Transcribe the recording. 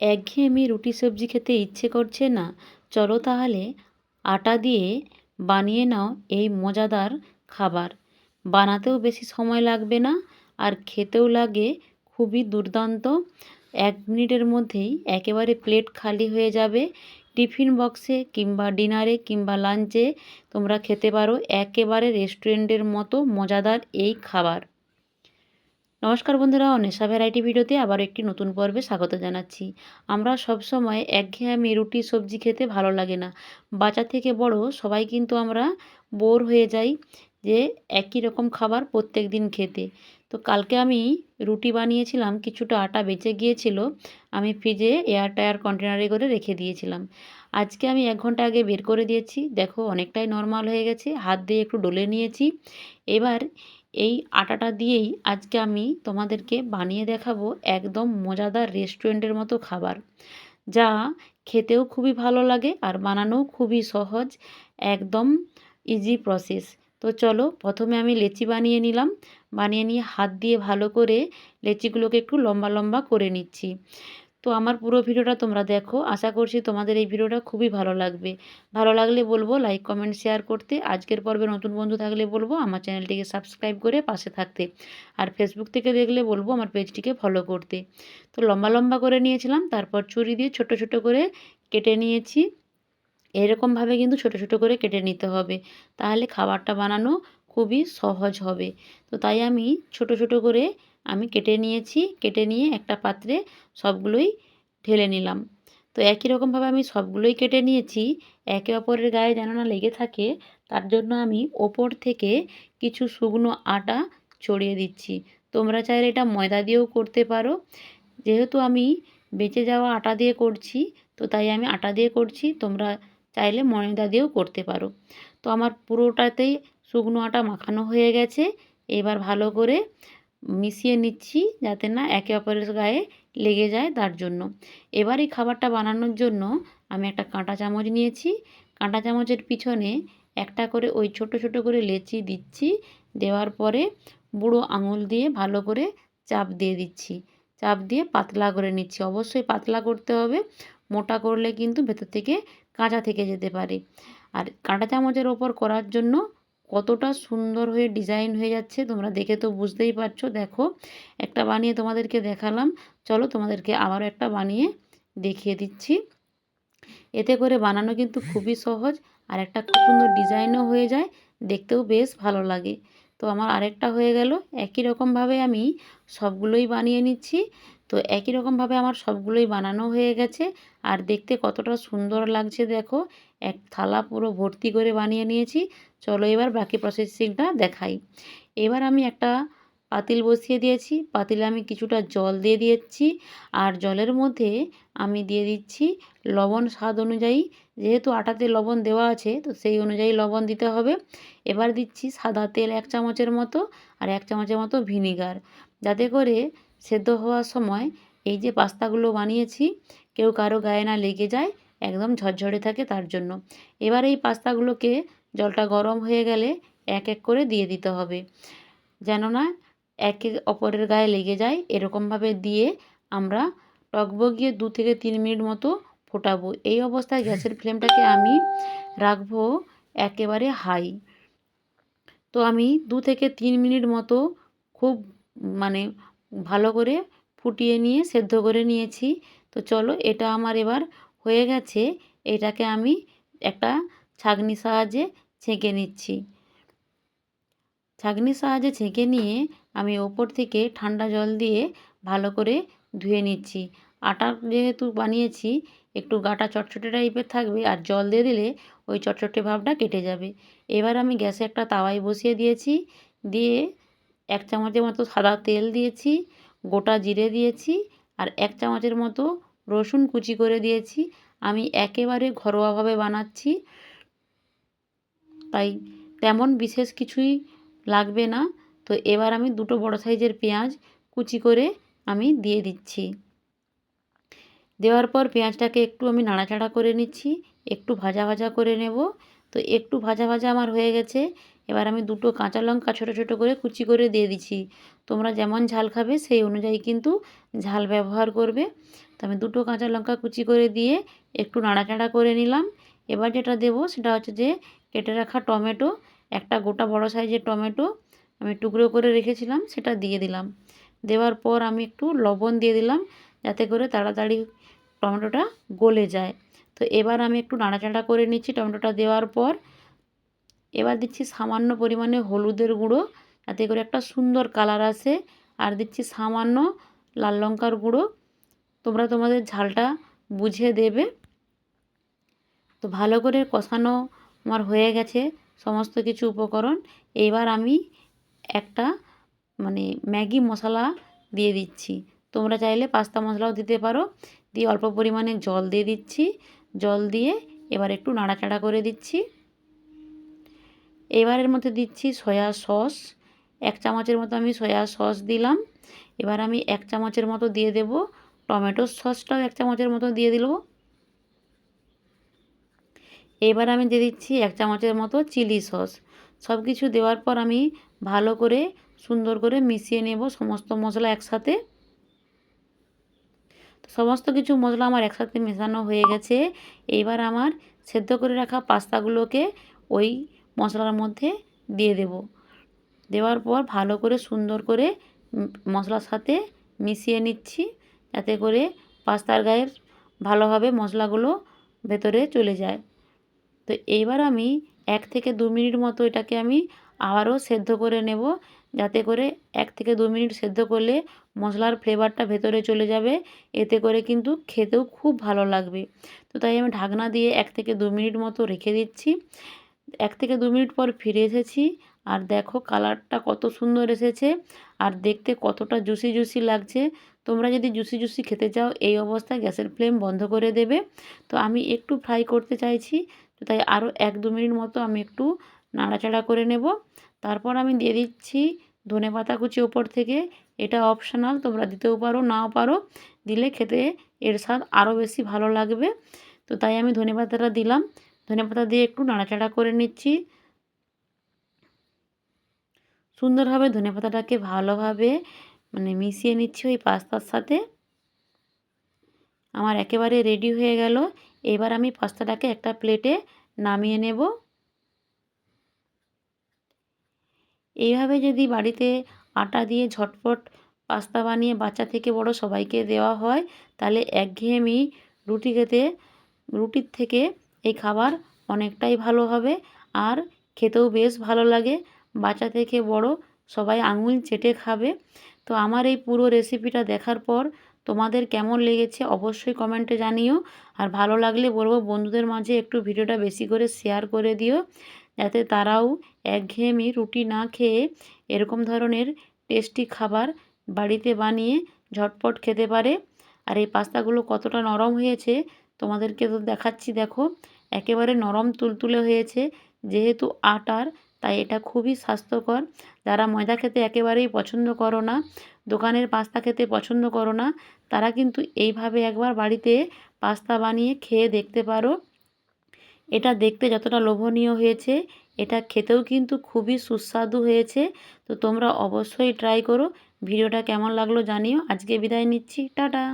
একঘেয়েমি রুটি সবজি খেতে ইচ্ছে করছে না। চলো তাহলে আটা দিয়ে বানিয়ে নাও এই মজাদার খাবার। বানাতেও বেশি সময় লাগবে না আর খেতেও লাগে খুবই দুর্দান্ত। এক মিনিটের মধ্যেই একেবারে প্লেট খালি হয়ে যাবে। টিফিন বক্সে কিংবা ডিনারে কিংবা লাঞ্চে তোমরা খেতে পারো একেবারে রেস্টুরেন্টের মতো মজাদার এই খাবার। নমস্কার বন্ধুরা, অনেশা ভ্যারাইটি ভিডিওতে আবার একটি নতুন পর্বে স্বাগত জানাচ্ছি। আমরা সব সময় একঘেয়েমি রুটি সবজি খেতে ভালো লাগে না। বাচ্চা থেকে বড় সবাই কিন্তু আমরা বোর হয়ে যাই যে একই রকম খাবার প্রত্যেক দিন খেতে। তো কালকে আমি রুটি বানিয়েছিলাম, কিছুটা আটা বেঁচে গিয়েছিল, আমি ফ্রিজে এয়ার টায়ার কন্টেনারে করে রেখে দিয়েছিলাম। আজকে আমি এক ঘণ্টা আগে বের করে দিয়েছি, দেখো অনেকটাই নর্মাল হয়ে গেছে, হাত দিয়ে একটু ডলে নিয়েছি। এবার এই আটাটা দিয়েই আজকে আমি তোমাদেরকে বানিয়ে দেখাবো একদম মজাদার রেস্টুরেন্টের মতো খাবার, যা খেতেও খুবই ভালো লাগে আর বানানোও খুবই সহজ, একদম ইজি প্রসেস তো চলো প্রথমে আমি লেচি বানিয়ে নিলাম, বানিয়ে নিয়ে হাত দিয়ে ভালো করে লেচিগুলোকে একটু লম্বা লম্বা করে নিচ্ছি। তো আমার পুরো ভিডিওটা তোমরা দেখো। আশা করছি তোমাদের এই ভিডিওটা খুবই ভালো লাগবে। ভালো লাগলে বলব লাইক কমেন্ট শেয়ার করতে। আজকের পর্বে নতুন বন্ধু থাকলে বলব আমার চ্যানেলটিকে সাবস্ক্রাইব করে পাশে থাকতে। আর ফেসবুক থেকে দেখলে বলব আমার পেজটিকে ফলো করতে। তো লম্বা লম্বা করে নিয়েছিলাম, তারপর ছুরি দিয়ে ছোট ছোট করে কেটে নিয়েছি। এরকমভাবে কিন্তু ছোট ছোট করে কেটে নিতে হবে। তাহলে খাবারটা বানানো খুবই সহজ হবে। তো তাই আমি ছোট ছোট করে আমি কেটে নিয়েছি, কেটে নিয়ে একটা পাত্রে সবগুলোই ঢেলে নিলাম। তো একই রকমভাবে আমি সবগুলোই কেটে নিয়েছি, একে অপরের গায়ে যেন না লেগে থাকে, তার জন্য আমি ওপর থেকে কিছু শুকনো আটা ছড়িয়ে দিচ্ছি। তোমরা চাইলে এটা ময়দা দিয়েও করতে পারো। যেহেতু আমি বেঁচে যাওয়া আটা দিয়ে করছি, তো তাই আমি আটা দিয়ে করছি, তোমরা চাইলে ময়দা দিয়েও করতে পারো। তো আমার পুরোটাতেই শুকনো আটা মাখানো হয়ে গেছে। এবার ভালো করে মিশিয়ে নিচ্ছি যাতে না একে অপরের গায়ে লেগে যায় তার জন্য। এবার এই খাবারটা বানানোর জন্য আমি একটা কাঁটা চামচ নিয়েছি। কাঁটা চামচের পিছনে একটা করে ওই ছোট ছোট করে লেচি দিচ্ছি। দেওয়ার পরে বুড়ো আঙুল দিয়ে ভালো করে চাপ দিয়ে দিচ্ছি। চাপ দিয়ে পাতলা করে নিচ্ছি। অবশ্যই পাতলা করতে হবে। মোটা করলে কিন্তু ভেতর থেকে কাঁচা থেকে যেতে পারে। আর কাঁটা চামচের ওপর করার জন্য কতটা সুন্দর হয়ে ডিজাইন হয়ে যাচ্ছে তোমরা দেখে তো বুঝতেই পারছ। দেখো, একটা বানিয়ে তোমাদেরকে দেখালাম। চলো তোমাদেরকে আবারও একটা বানিয়ে দেখিয়ে দিচ্ছি। এতে করে বানানো কিন্তু খুবই সহজ আর একটা খুব সুন্দর ডিজাইনও হয়ে যায়। দেখতেও বেশ ভালো লাগে। তো আমার আরেকটা হয়ে গেল। একই রকমভাবে আমি সবগুলোই বানিয়ে নিচ্ছি। তো একই রকমভাবে আমার সবগুলোই বানানো হয়ে গেছে। আর দেখতে কতটা সুন্দর লাগছে দেখো। এক থালা পুরো ভর্তি করে বানিয়ে নিয়েছি। চলো এবার বাকি প্রসেসিংটা দেখাই। এবার আমি একটা পাতিল বসিয়ে দিয়েছি। পাতিলে আমি কিছুটা জল দিয়ে দিয়েছি। আর জলের মধ্যে আমি দিয়ে দিচ্ছি লবণ স্বাদ অনুযায়ী। যেহেতু আটাতে লবণ দেওয়া আছে, তো সেই অনুযায়ী লবণ দিতে হবে। এবার দিচ্ছি সাদা তেল এক চামচের মতো আর এক চামচের মতো ভিনিগার। যাতে করে সেদ্ধ হওয়ার সময় এই যে পাস্তাগুলো বানিয়েছি, কেউ কারও গায়ে না লেগে যায়, একদম ঝরঝরে থাকে তার জন্য। এবার এই পাস্তাগুলোকে জলটা গরম হয়ে গেলে এক এক করে দিয়ে দিতে হবে। যেন না একে অপরের গায়ে লেগে যায়, এরকমভাবে দিয়ে আমরা টকবগিয়ে দু থেকে তিন মিনিট মতো ফোটাবো। এই অবস্থায় গ্যাসের ফ্লেমটাকে আমি রাখব একেবারে হাই। তো আমি দু থেকে তিন মিনিট মতো খুব মানে ভালো করে ফুটিয়ে নিয়ে, সেদ্ধ করে নিয়েছি। তো চলো, এটা আমার এবার হয়ে গেছে। এটাকে আমি একটা ছাঁকনির সাহায্যে ছেঁকে নিচ্ছি। ছাঁকনির সাহায্যে ছেঁকে নিয়ে আমি ওপর থেকে ঠান্ডা জল দিয়ে ভালো করে ধুয়ে নিচ্ছি। আটা যেহেতু বানিয়েছি, একটু গাটা চটচটে টাইপের থাকবে আর জল দিয়ে দিলে ওই চটচটে ভাবটা কেটে যাবে। এবার আমি গ্যাসে একটা তাওয়ায় বসিয়ে দিয়েছি। দিয়ে এক চামচের মতো সাদা তেল দিয়েছি, গোটা জিরে দিয়েছি আর এক চামচের মতো রসুন কুচি করে দিয়েছি। আমি একেবারে ঘরোয়াভাবে বানাচ্ছি। তাই তেমন বিশেষ কিছুই লাগবে না। তো এবার আমি দুটো বড় সাইজের পেঁয়াজ কুচি করে আমি দিয়ে দিচ্ছি। দেওয়ার পর পেঁয়াজটাকে একটু আমি নাড়াচাড়া করে নিচ্ছি, একটু ভাজা ভাজা করে নেব। তো একটু ভাজা ভাজা আমার হয়ে গেছে। এবার আমি দুটো কাঁচা লঙ্কা ছোটো ছোটো করে কুচি করে দিয়ে দিচ্ছি। তোমরা যেমন ঝাল খাবে সেই অনুযায়ী কিন্তু ঝাল ব্যবহার করবে। তো আমি দুটো কাঁচা লঙ্কা কুচি করে দিয়ে একটু নাড়াচাড়া করে নিলাম। এবার যেটা দেবো সেটা হচ্ছে যে কেটে রাখা টমেটো, একটা গোটা বড় সাইজের টমেটো আমি টুকরো করে রেখেছিলাম সেটা দিয়ে দিলাম। দেওয়ার পর আমি একটু লবণ দিয়ে দিলাম যাতে করে তাড়াতাড়ি টমেটোটা গলে যায়। তো এবার আমি একটু নাড়াচাড়া করে নিচ্ছি টমেটোটা দেওয়ার পর এবার দিচ্ছি সামান্য পরিমাণে হলুদের গুঁড়ো, যাতে করে একটা সুন্দর কালার আসে। আর দিচ্ছি সামান্য লাল লঙ্কার গুঁড়ো। তোমরা তোমাদের ঝালটা বুঝে দেবে। তো ভালো করে কষানো আমার হয়ে গেছে সমস্ত কিছু উপকরণ। এবার আমি একটা মানে ম্যাগি মশলা দিয়ে দিচ্ছি। তোমরা চাইলে পাস্তা মশলাও দিতে পারো। দিয়ে অল্প পরিমাণে জল দিয়ে দিচ্ছি। জল দিয়ে এবার একটু নাড়াচাড়া করে দিচ্ছি। এবারের মধ্যে দিচ্ছি সয়া সস। এক চামচের মতো আমি সয়া সস দিলাম। এবার আমি এক চামচের মতো দিয়ে দেব টমেটো সসটাও এক চামচের মতো দিয়ে দিল। এবার আমি দিয়ে দিচ্ছি এক চামচের মতো চিলি সস। সব কিছু দেওয়ার পর আমি ভালো করে, সুন্দর করে মিশিয়ে নেব সমস্ত মশলা একসাথে। সমস্ত কিছু মশলা আমার একসাথে মেশানো হয়ে গেছে। এইবার আমার সেদ্ধ করে রাখা পাস্তাগুলোকে ওই মশলার মধ্যে দিয়ে দেব। দেওয়ার পর ভালো করে সুন্দর করে মশলার সাথে মিশিয়ে নিচ্ছি। যাতে করে পাস্তার গায়ের ভালোভাবে মশলাগুলো ভেতরে চলে যায়। তো এইবার আমি এক থেকে দু মিনিট মতো এটাকে আমি আবারও সেদ্ধ করে নেব। যাতে করে এক থেকে দু মিনিট সেদ্ধ করলে মশলার ফ্লেভারটা ভেতরে চলে যাবে। এতে করে কিন্তু খেতেও খুব ভালো লাগবে। তো তাই আমি ঢাকনা দিয়ে এক থেকে দু মিনিট মতো রেখে দিচ্ছি। এক থেকে দু মিনিট পর ফিরে এসেছি। আর দেখো কালারটা কত সুন্দর এসেছে। আর দেখতে কতটা জুসি জুসি লাগছে। তোমরা যদি জুসি জুসি খেতে চাও, এই অবস্থায় গ্যাসের ফ্লেম বন্ধ করে দেবে। তো আমি একটু ফ্রাই করতে চাইছি, তো তাই আরও এক দু মিনিট মতো আমি একটু নাড়াচাড়া করে নেব। তারপর আমি দিয়ে দিচ্ছি ধনে পাতা কুচি ওপর থেকে। এটা অপশনাল, তোমরা দিতেও পারো, নাও পারো। দিলে খেতে এর স্বাদ আরও বেশি ভালো লাগবে। তো তাই আমি ধনে পাতাটা দিলাম। ধনে পাতা দিয়ে একটু নাড়াচাড়া করে নিচ্ছি। সুন্দরভাবে ধনে পাতাটাকে ভালোভাবে মানে মিশিয়ে নিচ্ছি ওই পাস্তার সাথে। আমার একেবারে রেডি হয়ে গেল। এবার আমি পাস্তাটাকে একটা প্লেটে নামিয়ে নেব। এইভাবে যদি বাড়িতে আটা দিয়ে ঝটপট পাস্তা বানিয়ে বাচ্চা থেকে বড় সবাইকে দেওয়া হয়, তাহলে একঘেয়েমি রুটি খেতে, রুটির থেকে এই খাবার অনেকটাই ভালো হবে। আর খেতেও বেশ ভালো লাগে। বাচ্চা থেকে বড় সবাই আঙুল চেটে খাবে। তো আমার এই পুরো রেসিপিটা দেখার পর তোমাদের কেমন লেগেছে অবশ্যই কমেন্টে জানিও। আর ভালো লাগলে বলব বন্ধুদের মাঝে একটু ভিডিওটা বেশি করে শেয়ার করে দিও। যাতে তারাও একঘেয়েমি রুটি না খেয়ে এরকম ধরনের টেস্টি খাবার বাড়িতে বানিয়ে ঝটপট খেতে পারে। আর এই পাস্তাগুলো কতটা নরম হয়েছে তোমাদেরকে তো দেখাচ্ছি, দেখো। একেবারে নরম তুলতুলে হয়েছে, যেহেতু আটার, তাই এটা খুবই স্বাস্থ্যকর। যারা ময়দা খেতে একেবারেই পছন্দ করো না, দোকানের পাস্তা খেতে পছন্দ করো না, তারা কিন্তু এইভাবে একবার বাড়িতে পাস্তা বানিয়ে খেয়ে দেখতে পারো। এটা দেখতে যতটা লোভনীয় হয়েছে, এটা খেতেও কিন্তু খুবই সুস্বাদু হয়েছে। তো তোমরা অবশ্যই ট্রাই করো। ভিডিওটা কেমন লাগল জানিও। আজকে বিদায় নিচ্ছি। টাটা!